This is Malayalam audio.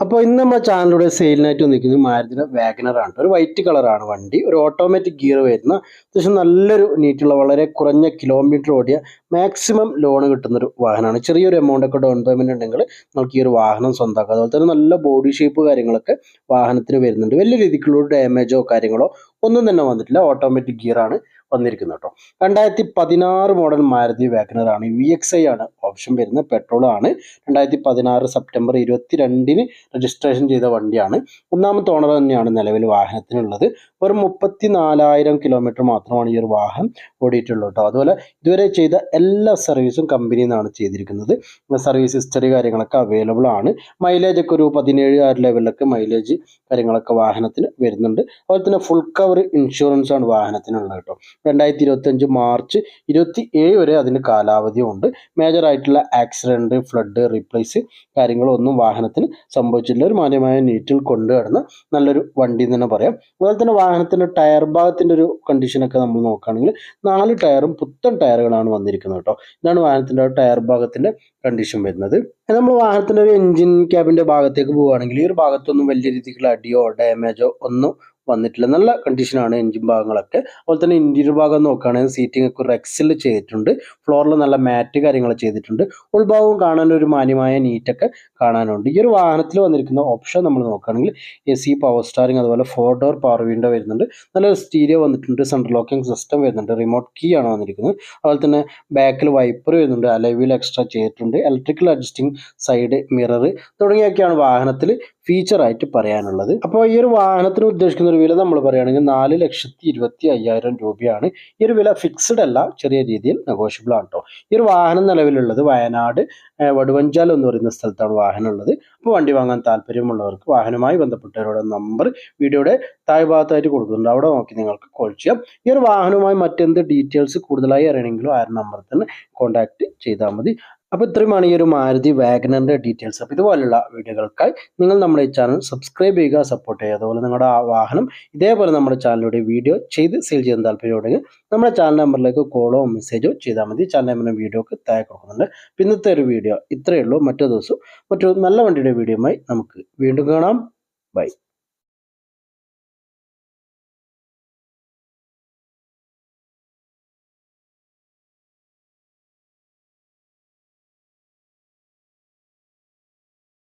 അപ്പോൾ ഇന്ന് നമ്മുടെ ചാനലിലൂടെ സെയിലിനായിട്ട് നിൽക്കുന്നത് മാരുതിയുടെ വാഗനറാണ് ഒരു വൈറ്റ് കളറാണ് വണ്ടി. ഒരു ഓട്ടോമാറ്റിക് ഗിയർ വരുന്ന അത്യാവശ്യം നല്ലൊരു നീറ്റുള്ള വളരെ കുറഞ്ഞ കിലോമീറ്റർ ഓടിയ മാക്സിമം ലോൺ കിട്ടുന്ന ഒരു വാഹനമാണ്. ചെറിയൊരു എമൗണ്ട് ഒക്കെ ഡൗൺ പേയ്മെന്റ് ഉണ്ടെങ്കിൽ നമുക്ക് ഈ ഒരു വാഹനം സ്വന്തമാക്കാം അതുപോലെ തന്നെ നല്ല ബോഡി ഷേപ്പ് കാര്യങ്ങളൊക്കെ വാഹനത്തിന് വരുന്നുണ്ട്. വലിയ രീതിക്കുള്ള ഡാമേജോ കാര്യങ്ങളോ ഒന്നും തന്നെ വന്നിട്ടില്ല. ഓട്ടോമാറ്റിക് ഗിയർ ആണ് വന്നിരിക്കുന്നത് കേട്ടോ. രണ്ടായിരത്തി പതിനാറ് മോഡൽ മാരുതി വാഗനറാണ് വി എക്സ് ഐ ആണ് ഓപ്ഷൻ വരുന്നത്. പെട്രോൾ ആണ്. രണ്ടായിരത്തി പതിനാറ് സെപ്റ്റംബർ ഇരുപത്തി രണ്ടിന് രജിസ്ട്രേഷൻ ചെയ്ത വണ്ടിയാണ്. ഒന്നാമത്തെ ഓണർ തന്നെയാണ് നിലവിൽ വാഹനത്തിനുള്ളത്. ഒരു മുപ്പത്തി നാലായിരം കിലോമീറ്റർ മാത്രമാണ് ഈ ഒരു വാഹനം ഓടിയിട്ടുള്ളൂ കേട്ടോ. അതുപോലെ ഇതുവരെ ചെയ്ത എല്ലാ സർവീസും കമ്പനിയിൽ നിന്നാണ് ചെയ്തിരിക്കുന്നത്. സർവീസ് ഹിസ്റ്ററി കാര്യങ്ങളൊക്കെ അവൈലബിൾ ആണ്. മൈലേജ് ഒക്കെ ഒരു പതിനേഴ് ആ ലെവലിലൊക്കെ മൈലേജ് കാര്യങ്ങളൊക്കെ വാഹനത്തിന് വരുന്നുണ്ട്. അതുപോലെ തന്നെ ഫുൾ കവർ ഇൻഷുറൻസ് ഇൻഷുറൻസാണ് വാഹനത്തിനുള്ളത് കേട്ടോ രണ്ടായിരത്തി ഇരുപത്തഞ്ച് മാർച്ച് ഇരുപത്തി ഏഴ് വരെ അതിന് കാലാവധിയുണ്ട് മേജർ ആയിട്ടുള്ള ആക്സിഡന്റ് ഫ്ലഡ് റീപ്ലേസ് കാര്യങ്ങളൊന്നും വാഹനത്തിന് സംഭവിച്ചിട്ടില്ല. ഒരു മാന്യമായ നീറ്റിൽ കൊണ്ടു കിടന്ന നല്ലൊരു വണ്ടി എന്ന് തന്നെ പറയാം. അതുപോലെ തന്നെ വാഹനത്തിന്റെ ടയർ ഭാഗത്തിന്റെ ഒരു കണ്ടീഷനൊക്കെ നമ്മൾ നോക്കുകയാണെങ്കിൽ നാല് ടയറും പുത്തൻ ടയറുകളാണ് വന്നിരിക്കുന്നത് കേട്ടോ ഇതാണ് വാഹനത്തിന്റെ ടയർ ഭാഗത്തിന്റെ കണ്ടീഷൻ വരുന്നത്. നമ്മൾ വാഹനത്തിന്റെ ഒരു എഞ്ചിൻ ക്യാബിന്റെ ഭാഗത്തേക്ക് പോവുകയാണെങ്കിൽ ഈ ഒരു ഭാഗത്തൊന്നും വലിയ രീതിക്കുള്ള അടിയോ ഡാമേജോ ഒന്നും വന്നിട്ടില്ല നല്ല കണ്ടീഷനാണ് എൻജിൻ ഭാഗങ്ങളൊക്കെ. അതുപോലെ തന്നെ ഇന്റീരിയർ ഭാഗം നോക്കുകയാണെങ്കിൽ സീറ്റിംഗ് ഒക്കെ ഒരു എക്സൽ ചെയ്തിട്ടുണ്ട്. ഫ്ലോറിൽ നല്ല മാറ്റ് കാര്യങ്ങൾ ചെയ്തിട്ടുണ്ട്. ഉൾഭാഗവും കാണാൻ ഒരു മാന്യമായ നീറ്റൊക്കെ കാണാനുണ്ട്. ഈ ഒരു വാഹനത്തിൽ വന്നിരിക്കുന്ന ഓപ്ഷൻ നമ്മൾ നോക്കുകയാണെങ്കിൽ എ സി പവർ സ്റ്റാറിംഗ് അതുപോലെ ഫോർ ഡോർ പവർ വിൻഡോ വരുന്നുണ്ട്. നല്ലൊരു സ്റ്റീരിയോ വന്നിട്ടുണ്ട്. സെൻട്രൽ ലോക്കിംഗ് സിസ്റ്റം വരുന്നുണ്ട്. റിമോട്ട് കീ ആണ് വന്നിരിക്കുന്നത്. അതുപോലെ തന്നെ ബാക്കിൽ വൈപ്പർ വരുന്നുണ്ട്. അലവിൽ എക്സ്ട്രാ ചെയ്തിട്ടുണ്ട്. ഇലക്ട്രിക്കൽ അഡ്ജസ്റ്റിംഗ് സൈഡ് മിറർ തുടങ്ങിയൊക്കെയാണ് വാഹനത്തിൽ ഫീച്ചറായിട്ട് പറയാനുള്ളത്. അപ്പോൾ ഈ ഒരു വാഹനത്തിന് ഉദ്ദേശിക്കുന്ന ഒരു വില നമ്മൾ പറയുകയാണെങ്കിൽ നാല് ലക്ഷത്തി ഇരുപത്തി അയ്യായിരം രൂപയാണ്. ഈ ഒരു വില ഫിക്സ്ഡ് അല്ല ചെറിയ രീതിയിൽ നെഗോഷ്യബിൾ ആണ് കേട്ടോ ഈ ഒരു വാഹനം നിലവിലുള്ളത് വയനാട് വടുവഞ്ചാൽ എന്ന് പറയുന്ന സ്ഥലത്താണ് വാഹനം ഉള്ളത് അപ്പോൾ വണ്ടി വാങ്ങാൻ താല്പര്യമുള്ളവർക്ക് വാഹനവുമായി ബന്ധപ്പെട്ടവരുടെ നമ്പർ വീഡിയോയുടെ താഴ്ഭാഗത്തായിട്ട് കൊടുക്കുന്നുണ്ട്. അവിടെ നോക്കി നിങ്ങൾക്ക് കോൾ ചെയ്യാം. ഈ ഒരു വാഹനവുമായി മറ്റെന്ത് ഡീറ്റെയിൽസ് കൂടുതലായി അറിയണമെങ്കിലും ആ നമ്പറിൽ തന്നെ കോൺടാക്ട് ചെയ്താൽ മതി. അപ്പോൾ ഇത്രയുമാണ് ഈ ഒരു മാരുതി വാഗനറിന്റെ ഡീറ്റെയിൽസ് അപ്പോൾ ഇതുപോലുള്ള വീഡിയോകൾക്കായി നിങ്ങൾ നമ്മുടെ ഈ ചാനൽ സബ്സ്ക്രൈബ് ചെയ്യുക സപ്പോർട്ട് ചെയ്യുക. അതുപോലെ നിങ്ങളുടെ ആ വാഹനം ഇതേപോലെ നമ്മുടെ ചാനലിലൂടെ വീഡിയോ ചെയ്ത് സെയിൽ ചെയ്യാൻ താല്പര്യമുണ്ടെങ്കിൽ നമ്മുടെ ചാനൽ നമ്പറിലേക്ക് കോളോ മെസ്സേജോ ചെയ്താൽ മതി. ചാനൽ നമ്പറിന്റെ വീഡിയോക്ക് താഴെ കൊടുക്കുന്നുണ്ട്. ഇന്നത്തെ ഒരു വീഡിയോ ഇത്രയേ ഉള്ളൂ. മറ്റൊരു ദിവസം മറ്റൊരു നല്ല വണ്ടിയുടെ വീഡിയോയുമായി നമുക്ക് വീണ്ടും കാണാം. ബൈ